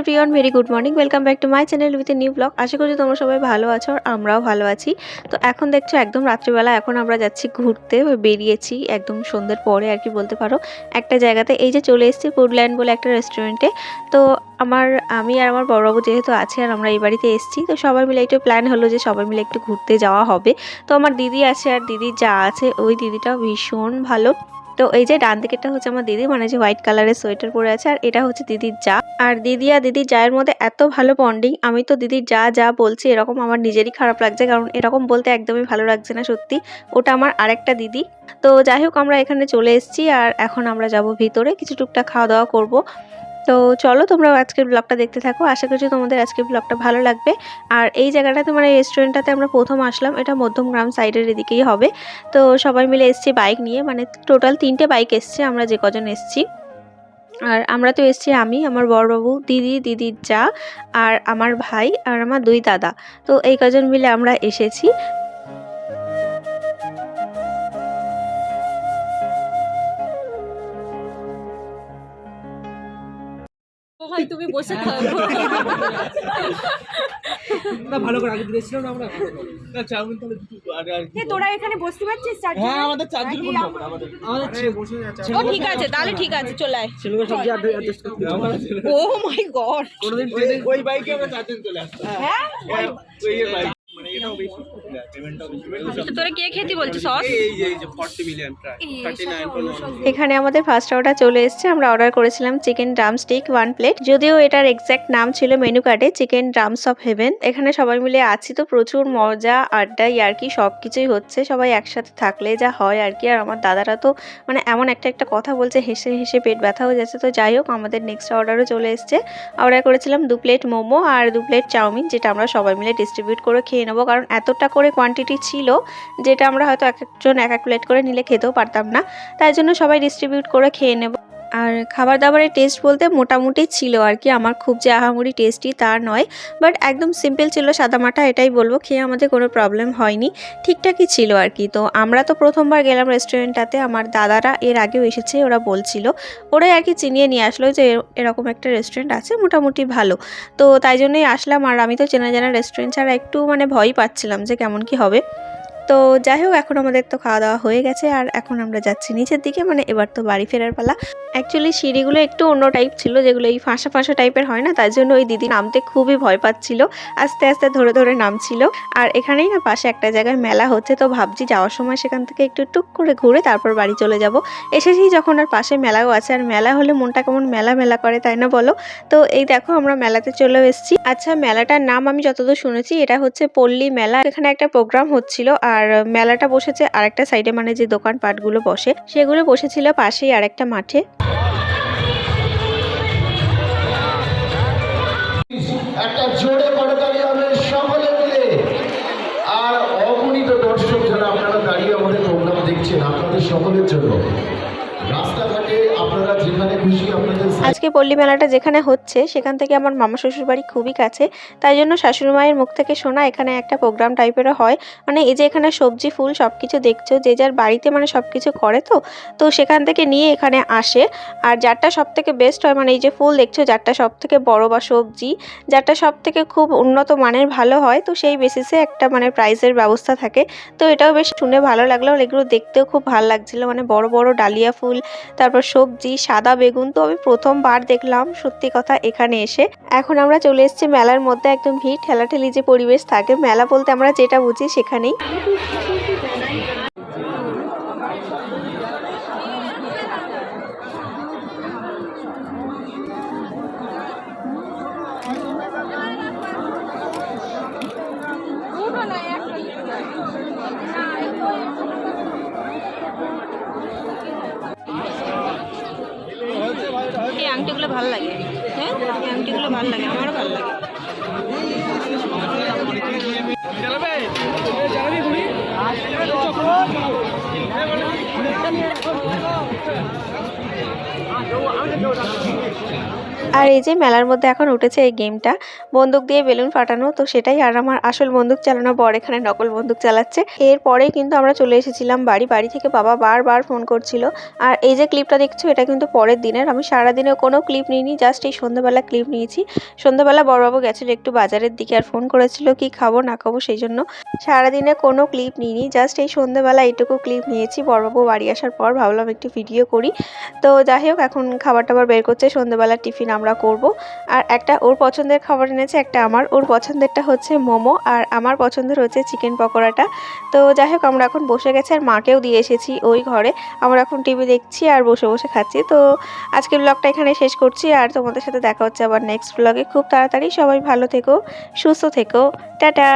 Everyone, very good morning. Welcome back to my channel with a new blog. আশা করি তোমরা সবাই ভালো আছো আর আমরাও ভালো আছি। তো এখন দেখছ, একদম রাত্রিবেলা এখন আমরা যাচ্ছি ঘুরতে, বেরিয়েছি একদম সন্ধ্যের পরে আর কি বলতে পারো। একটা জায়গাতে এই যে চলে এসেছি ফুডল্যান্ড বলে একটা রেস্টুরেন্টে। তো আমার, আমি আর আমার বড়বাবু যেহেতু আছে আর আমরা এই বাড়িতে এসেছি, তো সবাই মিলে একটু প্ল্যান হলো যে সবাই মিলে একটু ঘুরতে যাওয়া হবে। তো আমার দিদি আছে আর দিদি যা আছে, ওই দিদিটাও ভীষণ ভালো। তো এই যে ডান দিকেরটা হচ্ছে আমার দিদি মানে যে হোয়াইট কালারের সোয়েটার পরে আছে, আর এটা হচ্ছে দিদির যা। আর দিদি আর দিদির জায়ের মধ্যে এত ভালো বন্ডিং আমি তো দিদির যা যা বলছি এরকম আমার নিজেরই খারাপ লাগছে, কারণ এরকম বলতে একদমই ভালো লাগছে না সত্যি। ওটা আমার আরেকটা দিদি। তো যাই হোক, আমরা এখানে চলে এসেছি, আর এখন আমরা যাব ভিতরে, কিছু টুকটাক খাওয়া দাওয়া করব। তো চলো তোমরা আজকের ব্লগটা দেখতে থাকো। আশা করছি তোমাদের আজকের ব্লগটা ভালো লাগবে। আর এই জায়গাটাতে মানে রেস্টুরেন্টটাতে আমরা প্রথম আসলাম। এটা মধ্যমগ্রাম সাইডের এদিকেই হবে। তো সবাই মিলে এসছি বাইক নিয়ে। মানে টোটাল তিনটে বাইক এসছে। আমরা যে কজন এসছি। আর আমরা তো এসছি আমি, আমার বড়বাবু, দিদি, দিদির যা, আর আমার ভাই, আর আমার দুই দাদা। তো এই কজন মিলে আমরা এসেছি। ভাই তুমি বসে থাকো। না ভালো করে আগে দিয়েছিল না আমরা না চাউমিন তাহলে দুটো আর আর কি তোরা এখানে বসতে পারছিস চারজন? হ্যাঁ আমাদের চারজন আমাদের বসে ও ঠিক আছে তাহলে ঠিক আছে চলে আয়। ছেলেগুলো সব অ্যাডজাস্ট করতে ও মাই গড কোনদিন ওই বাইকে আমরা চারজন চলে আসতাম। হ্যাঁ? হ্যাঁ, ওই বাইক এটাও বেশি পেমেন্টটাও বেশি তোরা কে খেতে বলছিস সস? এই যে এই যে 40 মিলিয়ন প্রায় 39.1 এখানে আমাদের ফার্স্ট অর্ডার চলে এসেছে আমরা অর্ডার করেছিলাম chicken drumstick one plate যদিও এটার এক্স্যাক্ট নাম ছিল মেনু কার্ডে চিকেন ড্রামস অফ হেভেন এখানে সবাই মিলে আছি তো প্রচুর মজা আড্ডা ইয়ার্কি সব কিছুই হচ্ছে। সবাই একসাথে থাকলে যা হয় আর কি আর আমার দাদারা তো মানে এমন একটা একটা কথা বলছে হেসে হেসে পেট ব্যথা হয়ে যাচ্ছে। তো যাই হোক আমাদের নেক্সট অর্ডারও চলে এসেছে। অর্ডার করেছিলাম দু প্লেট মোমো আর দু প্লেট চাউমিন যেটা আমরা সবাই মিলে ডিস্ট্রিবিউট করে খেয়ে নেব। কারণ এতটা করে কোয়ান্টিটি ছিল যেটা আমরা হয়তো এক একজন এক এক প্লেট করে নিলে খেতেও পারতাম না। তাই জন্য সবাই ডিস্ট্রিবিউট করে খেয়ে নেব। আর খাবার দাবারের টেস্ট বলতে মোটামুটি ছিল আর কি। আমার খুব যে আহামরি টেস্টি তা নয়। বাট একদম সিম্পল ছিল সাদামাটা এটাই বলব। খেয়ে আমাদের কোনো প্রবলেম হয়নি। ঠিকঠাকই ছিল আর কি। তো আমরা তো প্রথমবার গেলাম রেস্টুরেন্টটাতে আমার দাদারা এর আগেও এসেছে, ওরা বলছিল। ওরাই আর কি চিনিয়ে নিয়ে আসলো যে এর- এরকম একটা রেস্টুরেন্ট আছে, মোটামুটি ভালো। তো তাই জন্যই আসলাম। আর আমি তো চেনা জানা রেস্টুরেন্ট ছাড়া একটু মানে ভয়ই পাচ্ছিলাম যে কেমন কি হবে। তো যাই হোক, এখন আমাদের তো খাওয়া দাওয়া হয়ে গেছে। আর এখন আমরা যাচ্ছি নিচের দিকে। মানে এবার তো বাড়ি ফেরার পালা। অ্যাকচুয়ালি সিঁড়িগুলো একটু অন্য টাইপ ছিল, যেগুলো এই ফাঁসা ফাঁসা টাইপের হয় না, তার জন্য ওই দিদি নামতে খুবই ভয় পাচ্ছিল, আস্তে আস্তে ধরে ধরে নামছিল। আর এখানেই না পাশে একটা জায়গায় মেলা হচ্ছে, তো ভাবছি যাওয়ার সময় সেখান থেকে একটু টুক করে ঘুরে তারপর বাড়ি চলে যাব। এসেছি যখন আর পাশে মেলাও আছে, আর মেলা হলে মনটা কেমন মেলা মেলা করে, তাই না বলো? তো এই দেখো আমরা মেলাতে চলেও এসেছি। আচ্ছা মেলাটার নাম আমি যতদূর শুনেছি, এটা হচ্ছে পল্লী মেলা। এখানে একটা প্রোগ্রাম হচ্ছিল, আর মেলাটা বসেছে আরেকটা সাইডে মানে যে দোকানপাটগুলো বসে, সেগুলো বসেছিল পাশেই আরেকটা মাঠে। একটা জোরে আজকে পল্লী মেলাটা যেখানে হচ্ছে, সেখান থেকে আমার মামা শ্বশুর বাড়ি খুবই কাছে। তাই জন্য শাশুড়ি মায়ের মুখ থেকে শোনা এখানে একটা প্রোগ্রাম টাইপেরও হয়। মানে এই যে এখানে সবজি, ফুল সব কিছু দেখছ, যে যার বাড়িতে মানে সব কিছু করে তো তো সেখান থেকে নিয়ে এখানে আসে। আর যারটা সব থেকে বেস্ট হয় মানে এই যে ফুল দেখছ, যারটা সব থেকে বড় বা সবজি, যারটা সব থেকে খুব উন্নত মানের ভালো হয়, তো সেই বেসিসে একটা মানে প্রাইজের ব্যবস্থা থাকে। তো এটাও বেশ শুনে ভালো লাগল। এগুলো দেখতেও খুব ভালো লাগছিল। মানে বড় বড় ডালিয়া ফুল, তারপর সবজি, সাদা বেগুন তো আমি প্রথমবার দেখলাম, সত্যি কথা, এখানে এসে। এখন আমরা চলে এসেছি মেলার মধ্যে, একদম ভিড়, ঠেলাঠেলি যে পরিবেশ থাকে, মেলা বলতে আমরা যেটা বুঝি সেখানেই এই আংটিগুলো ভালো লাগে। হ্যাঁ? এই আংটিগুলো ভালো লাগে আমারও ভালো লাগে। আর এই যে মেলার মধ্যে এখন উঠেছে এই গেমটা, বন্দুক দিয়ে বেলুন ফাটানো, তো সেটাই আর আমার আসল বন্দুক চালানো বর এখানে নকল বন্দুক চালাচ্ছে। এরপরেই কিন্তু আমরা চলে এসেছিলাম বাড়ি বাড়ি থেকে বাবা বারবার ফোন করছিল। আর এই যে ক্লিপটা দেখছ, এটা কিন্তু পরের দিনের। আমি সারাদিনে কোনো ক্লিপ নিইনি জাস্ট এই সন্ধ্যাবেলা ক্লিপ নিয়েছি। সন্ধ্যাবেলা বড়বাবু গেছিল একটু বাজারের দিকে আর ফোন করেছিল কি খাব, না খাব সেই জন্য। সারাদিনে কোনো ক্লিপ নিইনি জাস্ট এই সন্ধ্যাবেলা এইটুকু ক্লিপ নিয়েছি, বড়বাবু বাড়ি আসার পর ভাবলাম একটু ভিডিও করি। তো যাই হোক, এখন খাবার টাবার বের করছে সন্ধ্যাবেলা টিফিন আমরা করব। আর একটা ওর পছন্দের খাবার এনেছে, একটা আমার। ওর পছন্দেরটা হচ্ছে মোমো, আর আমার পছন্দের হচ্ছে চিকেন পকোড়াটা। তো যাই হোক, আমরা এখন বসে গেছি, আর মাকেও দিয়ে এসেছি ওই ঘরে। আমরা এখন টিভি দেখছি আর বসে বসে খাচ্ছি। তো আজকের ব্লগটা এখানে শেষ করছি, আর তোমাদের সাথে দেখা হচ্ছে আবার নেক্সট ব্লগে খুব তাড়াতাড়ি সবাই ভালো থেকো, সুস্থ থেকো। টাটা!